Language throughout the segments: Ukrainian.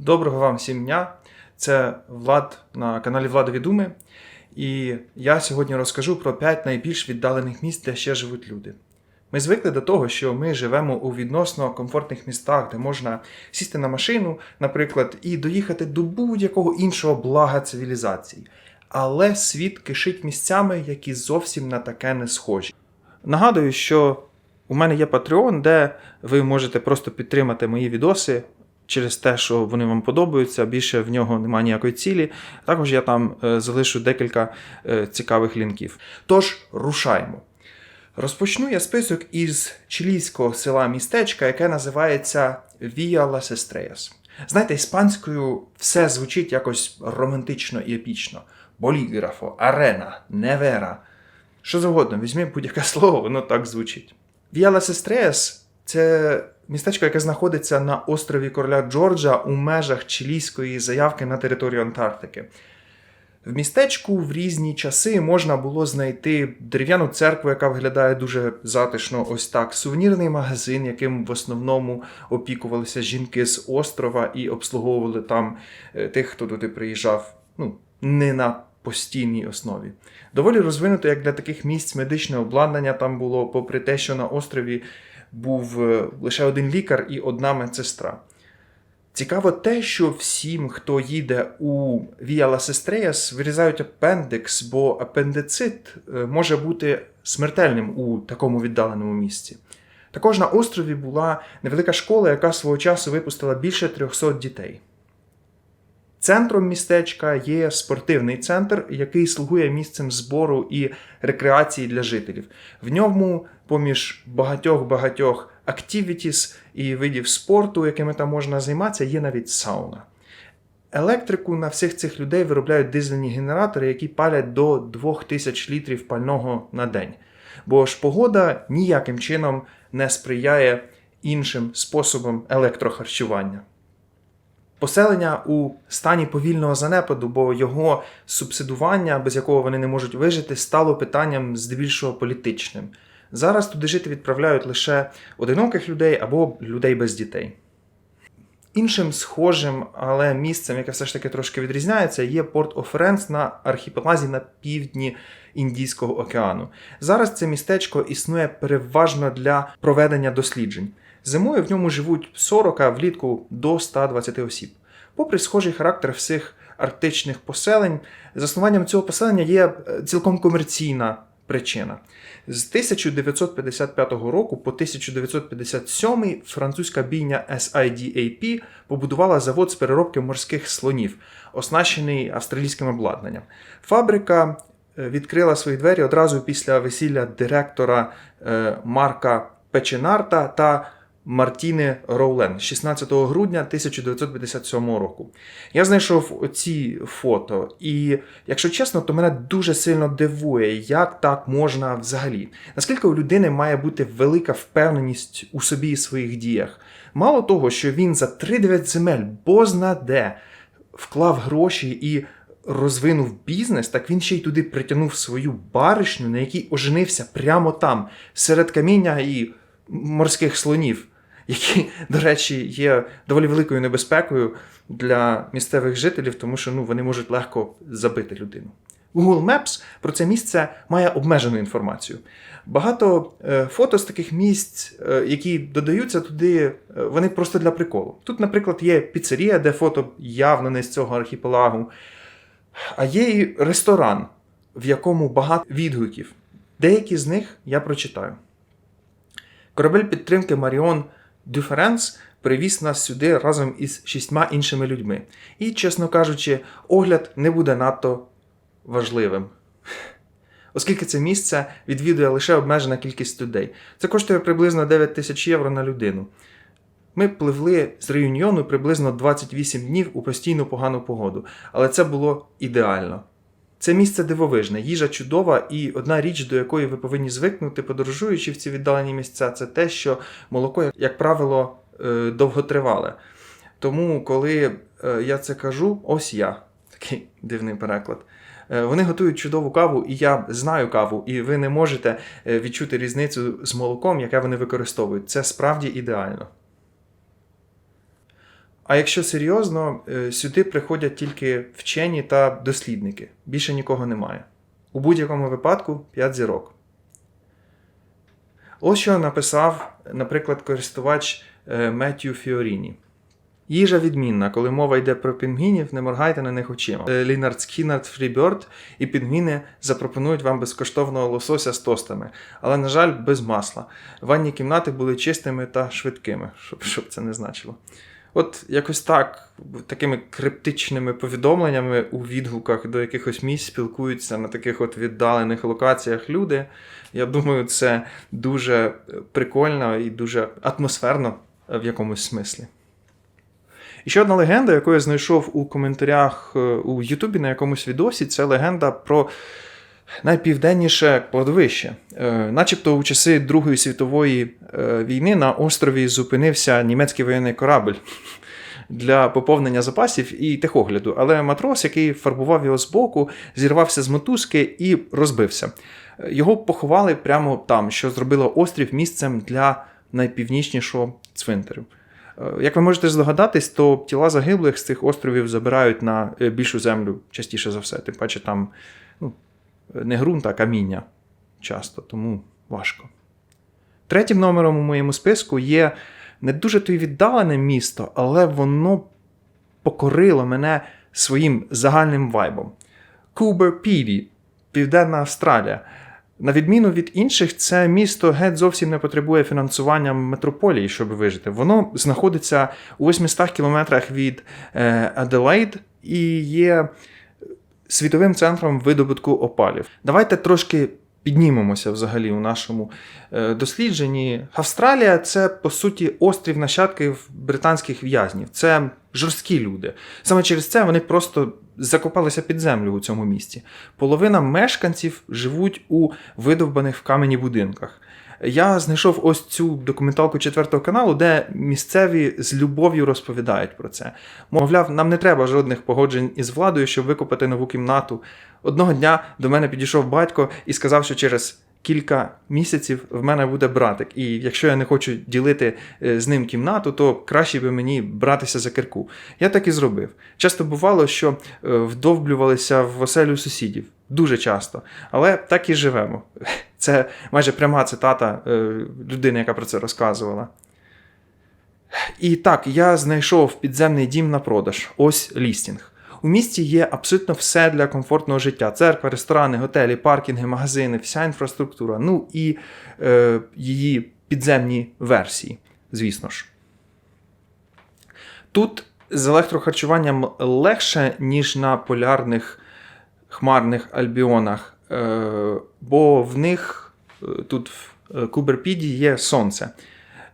Доброго вам всім дня! Це Влад на каналі Владові Думи. І я сьогодні розкажу про 5 найбільш віддалених місць, де ще живуть люди. Ми звикли до того, що ми живемо у відносно комфортних містах, де можна сісти на машину, наприклад, і доїхати до будь-якого іншого блага цивілізації. Але світ кишить місцями, які зовсім на таке не схожі. Нагадую, що у мене є Patreon, де ви можете просто підтримати мої відоси через те, що вони вам подобаються. Більше в нього немає ніякої цілі. Також я там е, залишу декілька е, цікавих лінків. Тож рушаємо. Розпочну я список із чилійського села містечка, яке називається Віа Лас Естреяс. Знаєте, іспанською все звучить якось романтично і епічно. Боліграфо, арена, невера. Що завгодно, візьми будь-яке слово, воно так звучить. Віа Лас Естреяс це містечко, яке знаходиться на острові короля Джорджа у межах чилійської заявки на територію Антарктики. В містечку в різні часи можна було знайти дерев'яну церкву, яка виглядає дуже затишно, ось так, сувенірний магазин, яким в основному опікувалися жінки з острова і обслуговували там е, тих, хто туди приїжджав, ну, не на постійній основі. Доволі розвинуто, як для таких місць медичне обладнання там було, попри те, що на острові був е, лише один лікар і одна медсестра. Цікаво те, що всім, хто їде у Віа Лас вирізають апендикс, бо апендицит е, може бути смертельним у такому віддаленому місці. Також на острові була невелика школа, яка свого часу випустила більше 300 дітей. Центром містечка є спортивний центр, який слугує місцем збору і рекреації для жителів. В ньому, поміж багатьох-багатьох activities і видів спорту, якими там можна займатися, є навіть сауна. Електрику на всіх цих людей виробляють дизельні генератори, які палять до 2000 літрів пального на день. Бо ж погода ніяким чином не сприяє іншим способам електрохарчування. Поселення у стані повільного занепаду, бо його субсидування, без якого вони не можуть вижити, стало питанням здебільшого політичним. Зараз туди жити відправляють лише одиноких людей або людей без дітей. Іншим схожим, але місцем, яке все ж таки трошки відрізняється, є Порт Оференс на архіпелазі на півдні Індійського океану. Зараз це містечко існує переважно для проведення досліджень. Зимою в ньому живуть 40, а влітку до 120 осіб. Попри схожий характер всіх арктичних поселень, заснуванням цього поселення є е, цілком комерційна причина. З 1955 року по 1957 французька бійня SIDAP побудувала завод з переробки морських слонів, оснащений австралійським обладнанням. Фабрика е, відкрила свої двері одразу після весілля директора е, Марка Печенарта та Мартіни Роулен 16 грудня 1957 року. Я знайшов оці фото, і, якщо чесно, то мене дуже сильно дивує, як так можна взагалі. Наскільки у людини має бути велика впевненість у собі і своїх діях. Мало того, що він за 3-9 земель бозна де вклав гроші і розвинув бізнес, так він ще й туди притягнув свою баришню, на якій оженився прямо там, серед каміння і морських слонів які, до речі, є доволі великою небезпекою для місцевих жителів, тому що ну, вони можуть легко забити людину. Google Maps про це місце має обмежену інформацію. Багато е, фото з таких місць, е, які додаються туди, е, вони просто для приколу. Тут, наприклад, є піцерія, де фото явно не з цього архіпелагу, а є і ресторан, в якому багато відгуків. Деякі з них я прочитаю. Корабель підтримки Маріон Дюференс привіз нас сюди разом із шістьма іншими людьми. І, чесно кажучи, огляд не буде надто важливим. Оскільки це місце відвідує лише обмежена кількість людей. Це коштує приблизно 9 тисяч євро на людину. Ми пливли з реюньйону приблизно 28 днів у постійну погану погоду, але це було ідеально. Це місце дивовижне, їжа чудова, і одна річ, до якої ви повинні звикнути, подорожуючи в ці віддалені місця, це те, що молоко, як правило, е, довготривале. Тому, коли е, я це кажу, ось я, такий дивний переклад. Е, вони готують чудову каву, і я знаю каву, і ви не можете відчути різницю з молоком, яке вони використовують. Це справді ідеально. А якщо серйозно, е, сюди приходять тільки вчені та дослідники. Більше нікого немає. У будь-якому випадку 5 зірок. Ось що написав, наприклад, користувач е, Меттью Фіоріні. Їжа відмінна, коли мова йде про пінгвінів, не моргайте на них очима. Е, Лінард Скінард Фріберд і пінгвіни запропонують вам безкоштовного лосося з тостами, але, на жаль, без масла. Ванні кімнати були чистими та швидкими, щоб, щоб це не значило. От якось так, такими криптичними повідомленнями у відгуках до якихось місць спілкуються на таких от віддалених локаціях люди. Я думаю, це дуже прикольно і дуже атмосферно в якомусь смислі. І ще одна легенда, яку я знайшов у коментарях е, у Ютубі на якомусь відосі, це легенда про найпівденніше кладовище. Е, начебто у часи Другої світової е, війни на острові зупинився німецький воєнний корабль для поповнення запасів і техогляду. Але матрос, який фарбував його збоку, зірвався з мотузки і розбився. Його поховали прямо там, що зробило острів місцем для найпівнічнішого цвинтарю. Е, Як ви можете здогадатись, то тіла загиблих з цих островів забирають на е, більшу землю частіше за все. Тим паче там не ґрунт, а каміння часто, тому важко. Третім номером у моєму списку є не дуже то й віддалене місто, але воно покорило мене своїм загальним вайбом. Кубер Піді, Південна Австралія. На відміну від інших, це місто геть зовсім не потребує фінансування метрополії, щоб вижити. Воно знаходиться у 800 кілометрах від е, Аделаїд і є світовим центром видобутку опалів. Давайте трошки піднімемося взагалі у нашому е, дослідженні. Австралія це по суті острів нащадків британських в'язнів. Це жорсткі люди. Саме через це вони просто закопалися під землю у цьому місті. Половина мешканців живуть у видовбаних в камені будинках. Я знайшов ось цю документалку четвертого каналу, де місцеві з любов'ю розповідають про це. Мовляв, нам не треба жодних погоджень із владою, щоб викопати нову кімнату. Одного дня до мене підійшов батько і сказав, що через кілька місяців в мене буде братик. І якщо я не хочу ділити е, з ним кімнату, то краще би мені братися за кирку. Я так і зробив. Часто бувало, що е, вдовблювалися в оселю сусідів. Дуже часто. Але так і живемо. Це майже пряма цитата е, людини, яка про це розказувала. І так, я знайшов підземний дім на продаж. Ось лістінг. У місті є абсолютно все для комфортного життя: церква, ресторани, готелі, паркінги, магазини, вся інфраструктура. Ну і е, її підземні версії, звісно ж. Тут з електрохарчуванням легше, ніж на полярних хмарних альбіонах, е, бо в них е, тут в Куберпіді є сонце.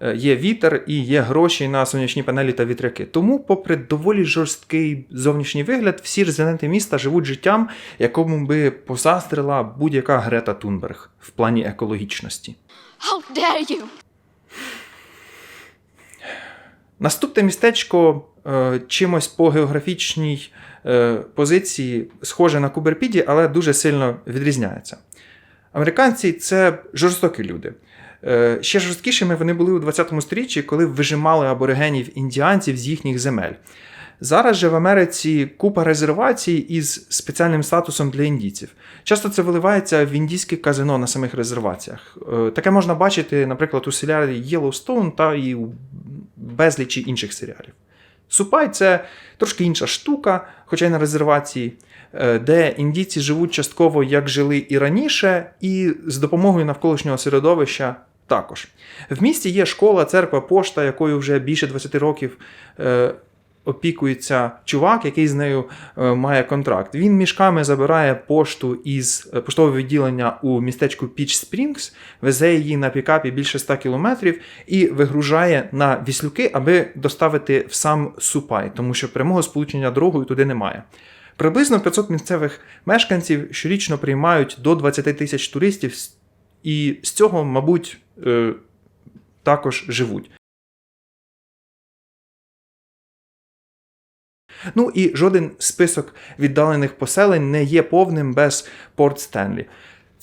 Е, Є вітер і є гроші на сонячні панелі та вітряки. Тому, попри доволі жорсткий зовнішній вигляд, всі резиденти міста живуть життям, якому би позаздрила будь-яка Грета Тунберг в плані екологічності. How dare you! Наступне містечко е, чимось по географічній е, позиції схоже на Куберпіді, але дуже сильно відрізняється. Американці це жорстокі люди. Е, ще жорсткішими вони були у 20 сторіччі, коли вижимали аборигенів індіанців з їхніх земель. Зараз же в Америці купа резервацій із спеціальним статусом для індійців. Часто це виливається в індійське казино на самих резерваціях. Е, Таке можна бачити, наприклад, у серіалі Єлоустоун та і у безлічі інших серіалів. Супай це трошки інша штука, хоча й на резервації, е, де індійці живуть частково як жили і раніше, і з допомогою навколишнього середовища також. В місті є школа, церква, пошта, якою вже більше 20 років е, опікується чувак, який з нею е, має контракт. Він мішками забирає пошту із е, поштового відділення у містечку Піч Спрінгс, везе її на пікапі більше 100 кілометрів і вигружає на віслюки, аби доставити в сам Супай, тому що прямого сполучення дорогою туди немає. Приблизно 500 місцевих мешканців щорічно приймають до 20 тисяч туристів, і з цього, мабуть, е, також живуть. Ну і жоден список віддалених поселень не є повним без Порт Стенлі.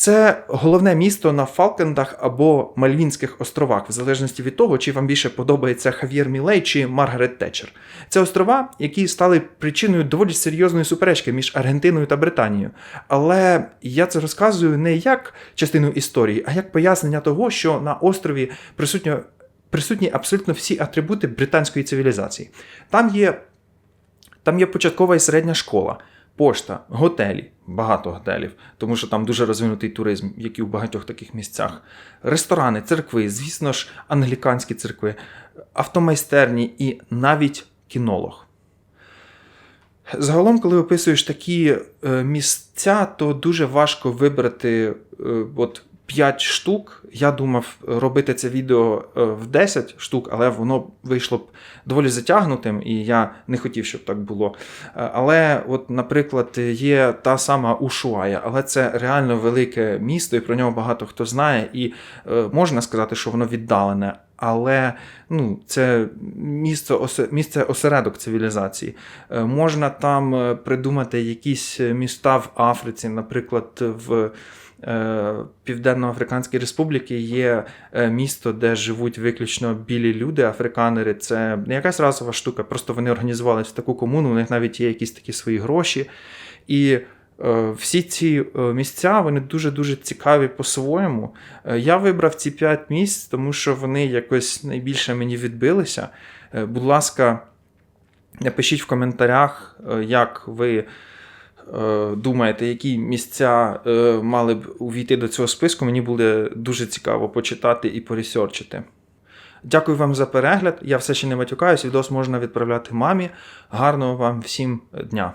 Це головне місто на Фалклендах або Мальвінських островах, в залежності від того, чи вам більше подобається Хав'єр Мілей чи Маргарет Тетчер. Це острова, які стали причиною доволі серйозної суперечки між Аргентиною та Британією. Але я це розказую не як частину історії, а як пояснення того, що на острові присутньо. Присутні абсолютно всі атрибути британської цивілізації. Там є, там є початкова і середня школа, пошта, готелі, багато готелів, тому що там дуже розвинутий туризм, як і в багатьох таких місцях. Ресторани, церкви, звісно ж, англіканські церкви, автомайстерні і навіть кінолог. Загалом, коли описуєш такі е, місця, то дуже важко вибрати е, от 5 штук. Я думав робити це відео е, в 10 штук, але воно вийшло б доволі затягнутим, і я не хотів, щоб так було. Е, Але, от, наприклад, є та сама Ушуая, але це реально велике місто, і про нього багато хто знає, і е, можна сказати, що воно віддалене. Але ну, це місце, місце осередок цивілізації. Е, Можна там е, придумати якісь міста в Африці, наприклад, в е, Південно-Африканській Республіці є е, місто, де живуть виключно білі люди, африканери. Це не якась разова штука, просто вони організувалися в таку комуну, у них навіть є якісь такі свої гроші. І е, всі ці е, місця вони дуже-дуже цікаві по-своєму. Е, Я вибрав ці п'ять місць, тому що вони якось найбільше мені відбилися. Е, Будь ласка, напишіть в коментарях, е, як ви е, думаєте, які місця е, мали б увійти до цього списку. Мені буде дуже цікаво почитати і поресерчити. Дякую вам за перегляд. Я все ще не матюкаюсь. Відос можна відправляти мамі. Гарного вам всім дня!